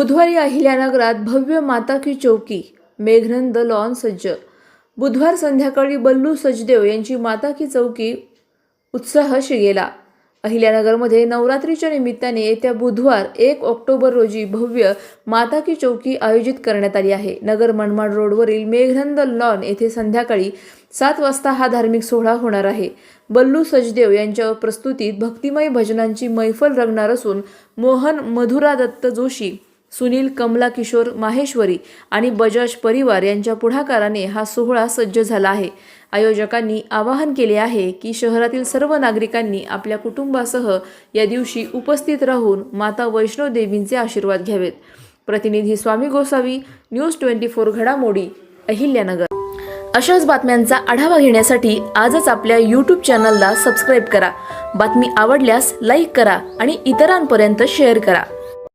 बुधवारी अहिल्यानगरात भव्य माता की चौकी मेघनंद लॉन सज्ज बुधवार संध्याकाळी बल्लू सचदेव यांची माता की चौकी उत्साह शिगेला. अहिल्यानगरमध्ये नवरात्रीच्या निमित्ताने येत्या बुधवार एक ऑक्टोबर रोजी भव्य माता की चौकी आयोजित करण्यात आली आहे. नगर मनमाड रोडवरील मेघनंद लॉन येथे संध्याकाळी सात वाजता हा धार्मिक सोहळा होणार आहे. बल्लू सचदेव यांच्या प्रस्तुतीत भक्तिमय भजनांची मैफल रंगणार असून मोहन मधुरा दत्त जोशी सुनील कमला किशोर माहेश्वरी आणि बजाज परिवार यांच्या पुढाकाराने हा सोहळा सज्ज झाला आहे. आयोजकांनी आवाहन केले आहे की शहरातील सर्व नागरिकांनी आपल्या कुटुंबासह या दिवशी उपस्थित राहून माता वैष्णव देवींचे आशीर्वाद घ्यावेत. प्रतिनिधी Swami Gosavi News Twenty Four घडामोडी अहिल्यानगर. अशाच बातम्यांचा आढावा घेण्यासाठी आजच आपल्या यूट्यूब चॅनलला सबस्क्राईब करा. बातमी आवडल्यास लाईक करा आणि इतरांपर्यंत शेअर करा.